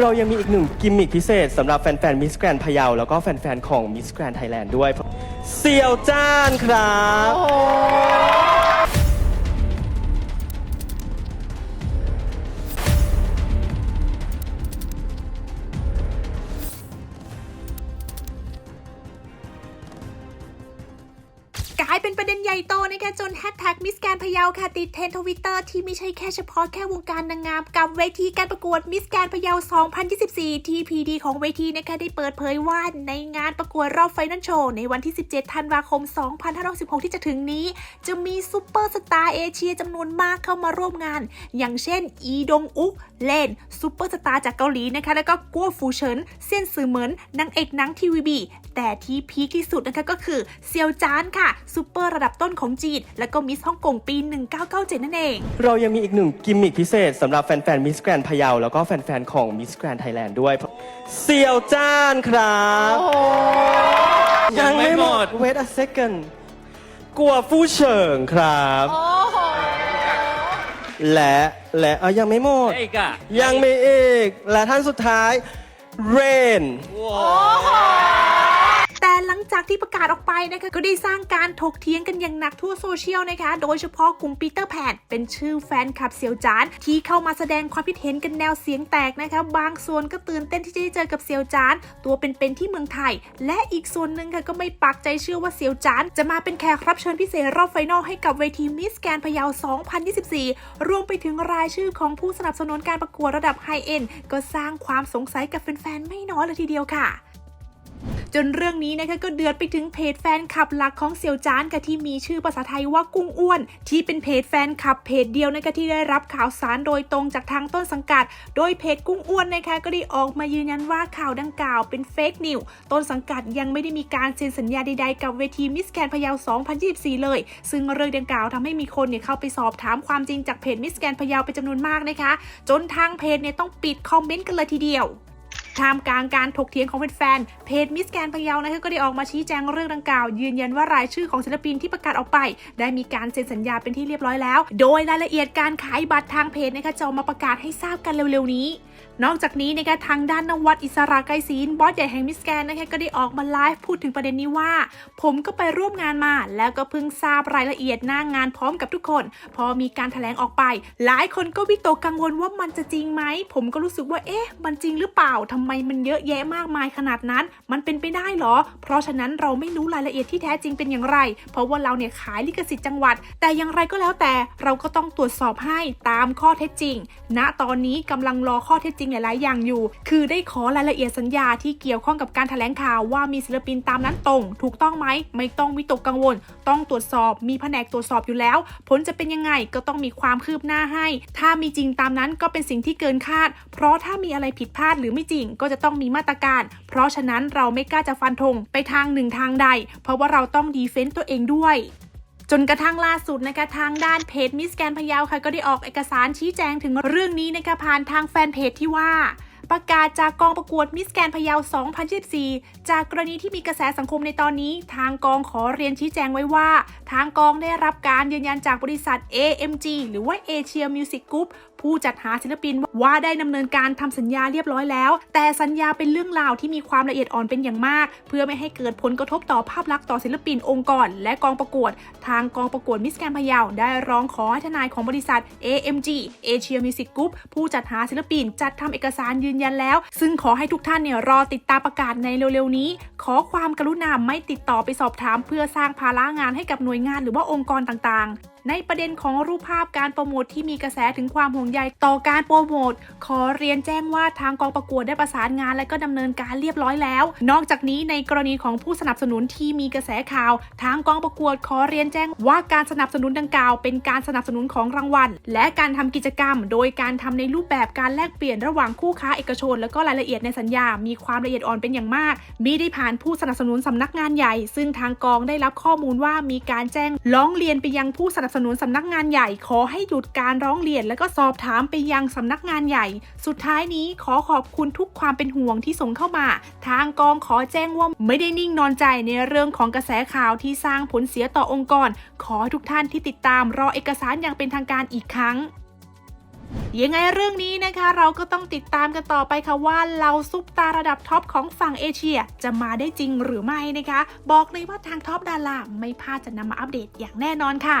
เรายังมีอีกหนึ่งกิมมิคพิเศษสำหรับแฟนๆมิสแกรนพะเยาแล้วก็แฟนๆของมิสแกรนไทยแลนด์ด้วยเซียวจ้านครับ กลายเป็นประเด็นใหญ่โตนะคะจนแฮชแท็กมิสแกนพะเยาค่ะติดเทรนทวิตเตอร์ที่ไม่ใช่แค่เฉพาะแค่วงการนางงามกับเวทีการประกวดมิสแกนพะเยา 2024 ที่พีดีของเวทีนะคะได้เปิดเผยว่าในงานประกวดรอบไฟนอลโชว์ในวันที่ 17 ธันวาคม 2516ที่จะถึงนี้ จะมีซูเปอร์สตาร์เอเชียจำนวนมากเข้ามาร่วมงาน อย่างเช่น อีดงอุกเลนซูเปอร์สตาร์จากเกาหลีนะคะแล้วก็กัวฟูเฉินเซียนซือเหมินนางเอกหนังทีวีบีแต่ที่พีคที่สุดนะคะก็คือเซียวจานค่ะซูเปอร์ระดับต้นของจีน แล้วก็มิสฮ่องกงปี 1997 นั่นเอง เรายังมีอีกหนึ่งกิมมิคพิเศษสำหรับแฟนๆมิสแกรนพะเยาแล้วก็แฟนๆของมิสแกรนไทยแลนด์ด้วยเซียวจ้านครับยังไม่หมด wait a second กัวฟู่เฉิงครับ และและเอายังไม่หมดและอีกอะยังมีอีก และท่านสุดท้ายเรนแต่หลัง จากที่ประกาศออกไปนะคะก็ได้สร้างการถกเถียงกันอย่างหนักทั่วโซเชียลนะคะ โดยเฉพาะกลุ่มปีเตอร์แพนเป็นชื่อแฟนคลับเซียวจานที่เข้ามาแสดงความคิดเห็นกันแนวเสียงแตกนะคะบางส่วนก็ตื่นเต้นที่จะได้เจอกับเซียวจานตัวเป็นๆที่เมืองไทย และอีกส่วนหนึ่งค่ะก็ไม่ปักใจเชื่อว่าเซียวจานจะมาเป็นแขกรับเชิญพิเศษรอบไฟนอลให้กับเวทีมิสแกนพะเยา 2024 รวมไปถึงรายชื่อของผู้สนับสนุนการประกวดระดับไฮเอ็นก็สร้างความสงสัยกับแฟนๆไม่น้อยเลยทีเดียวค่ะ จนเรื่องนี้นะคะก็เดือดไปถึงเพจแฟนคลับหลักของเซียวจานค่ะที่มีชื่อภาษาไทยว่ากุ้งอ้วน ที่เป็นเพจแฟนคลับเพจเดียวนะคะที่ได้รับข่าวสารโดยตรงจากทางต้นสังกัด โดยเพจกุ้งอ้วนนะคะก็ได้ออกมายืนยันว่าข่าวดังกล่าวเป็นเฟกนิวต้นสังกัดยังไม่ได้มีการเซ็นสัญญาใดๆกับเวทีมิสแกนพะเยา 2024 เลย ซึ่งเรื่องดังกล่าวทำให้มีคนเนี่ยเข้าไปสอบถามความจริงจากเพจมิสแกนพะเยาเป็นจำนวนมากนะคะ จนทางเพจเนี่ยต้องปิดคอมเมนต์กันเลยทีเดียว ท่ามกลางการถกเถียงของแฟนๆเพจมิสแกนพะเยานะคะก็ได้ออกมาชี้แจงเรื่องดังกล่าว ยืนยันว่ารายชื่อของศิลปินที่ประกาศออกไป ได้มีการเซ็นสัญญาเป็นที่เรียบร้อยแล้ว โดยรายละเอียดการขายบัตรทางเพจนะคะจะมาประกาศให้ทราบกันเร็วๆนี้ นอกจากนี้นะคะทางด้านนวัดอิสระไกรศีลบอสใหญ่แห่งมิสแกนนะคะก็ได้ออกมาไลฟ์พูดถึงประเด็นนี้ว่า ผมก็ไปร่วมงานมา แล้วก็เพิ่งทราบรายละเอียดหน้างานพร้อมกับทุกคน พอมีการแถลงออกไป หลายคนก็วิตกกังวลว่ามันจะจริงไหมผมก็รู้สึกว่าเอ๊ะมันจริงหรือเปล่าทำไมมันเยอะแยะมากมายขนาดนั้น มันเป็นไปได้หรอ เพราะฉะนั้นเราไม่รู้รายละเอียดที่แท้จริงเป็นอย่างไร เพราะว่าเราเนี่ยขายลิขสิทธิ์จังหวัด แต่อย่างไรก็แล้วแต่เราก็ต้องตรวจสอบให้ตามข้อเท็จจริง ณตอนนี้กำลังรอข้อเท็จจริงหลาย ๆ อย่างอยู่ คือได้ขอรายละเอียดสัญญาที่เกี่ยวข้องกับการแถลงข่าวว่ามีศิลปินตามนั้นตรง ถูกต้องไหมไม่ต้องวิตกกังวล ต้องตรวจสอบมีแผนกตรวจสอบอยู่แล้ว ผลจะเป็นยังไงก็ต้องมีความคืบหน้าให้ ถ้ามีจริงตามนั้นก็เป็นสิ่งที่เกินคาด เพราะถ้ามีอะไรผิดพลาดหรือไม่จริงก็จะต้องมีมาตรการ เพราะฉะนั้นเราไม่กล้าจะฟันธงไปทางหนึ่งทางใด เพราะว่าเราต้องดีเฟนต์ตัวเองด้วยจนกระทั่งล่าสุดนะคะทางด้านเพจมิสแกนพะเยาค่ะก็ได้ออกเอกสารชี้แจงถึงเรื่องนี้นะคะผ่านทางแฟนเพจที่ว่า ประกาศจากกองประกวดมิสแกนพะเยา 2024 จากกรณีที่มีกระแสสังคมในตอนนี้ ทางกองขอเรียนชี้แจงไว้ว่า ทางกองได้รับการยืนยันจากบริษัท AMG หรือว่า Asia Music Group ผู้จัดหาศิลปินว่าได้ดำเนินการทำสัญญาเรียบร้อยแล้ว แต่สัญญาเป็นเรื่องราวที่มีความละเอียดอ่อนเป็นอย่างมาก เพื่อไม่ให้เกิดผลกระทบต่อภาพลักษณ์ต่อศิลปินองค์กร และกองประกวด ทางกองประกวดมิสแกนพะเยาได้ร้องขอให้ทนายของบริษัท AMG Asia Music Group ผู้จัดหาศิลปินจัดทำเอกสารยืนยันแล้ว ซึ่งขอให้ทุกท่านเนี่ยรอติดตามประกาศในเร็วๆนี้ ขอความกรุณาไม่ติดต่อไปสอบถาม เพื่อสร้างภาระงานให้กับหน่วยงานหรือว่าองค์กรต่างๆ ในประเด็นของรูปภาพการโปรโมทที่มีกระแสถึงความห่วงใยต่อการโปรโมท ขอเรียนแจ้งว่าทางกองประกวดได้ประสานงานและก็ดำเนินการเรียบร้อยแล้ว นอกจากนี้ในกรณีของผู้สนับสนุนที่มีกระแสข่าว ทางกองประกวดขอเรียนแจ้งว่าการสนับสนุนดังกล่าว เป็นการสนับสนุนของรางวัล และการทำกิจกรรม โดยการทำในรูปแบบการแลกเปลี่ยนระหว่างคู่ค้าเอกชน และก็รายละเอียดในสัญญา มีความละเอียดอ่อนเป็นอย่างมาก มีได้ผ่านผู้สนับสนุนสำนักงานใหญ่ ซึ่งทางกองได้รับข้อมูลว่ามีการแจ้งร้องเรียนไปยังผู้สนับสนุนนุนสำนักงานใหญ่ขอให้หยุดการร้องเรียน และก็สอบถามไปยังสำนักงานใหญ่ สุดท้ายนี้ขอขอบคุณทุกความเป็นห่วงที่ส่งเข้ามา ทางกองขอแจ้งว่าไม่ได้นิ่งนอนใจในเรื่องของกระแสข่าวที่สร้างผลเสียต่อองค์กร ขอทุกท่านที่ติดตามรอเอกสารอย่างเป็นทางการอีกครั้งยังไงเรื่องนี้นะคะเราก็ต้องติดตามกันต่อไปค่ะว่าเราซุปตาร์ระดับท็อปของฝั่งเอเชีย จะมาได้จริงหรือไม่นะคะ บอกเลยว่าทางท็อปดาราไม่พลาดจะนำมาอัปเดตอย่างแน่นอนค่ะ